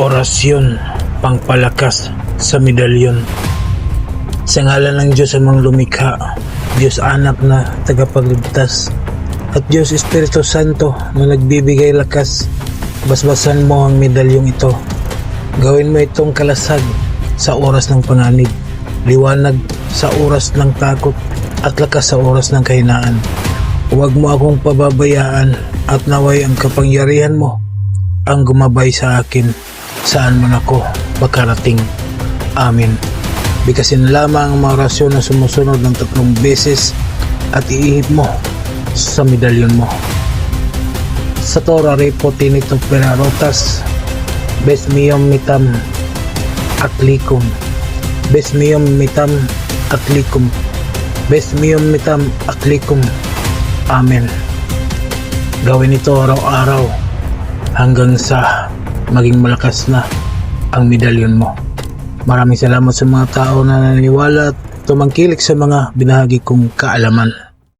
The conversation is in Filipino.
Orasyon pangpalakas sa medalyon. Sa ngalan ng Diyos amang lumikha, Diyos anak na tagapagligtas, at Diyos Espiritu Santo na nagbibigay lakas, basbasan mo ang medalyong ito. Gawin mo itong kalasag sa oras ng panganib, liwanag sa oras ng takot, at lakas sa oras ng kahinaan. Huwag mo akong pababayaan at naway ang kapangyarihan mo ang gumabay sa akin saan man ako makarating. Amen. Bikasin lamang ang mga orasyon na sumusunod ng tatlong beses at iihip mo sa medalyon mo. Sa Torah repo tinito perarotas, bes miyom mitam at likum. Bes miyom mitam at likum. Bes miyom mitam at likum. Amen. Gawin ito araw-araw hanggang sa maging malakas na ang medalyon mo. Maraming salamat sa mga tao na naniniwala at tumangkilik sa mga binahagi kong kaalaman.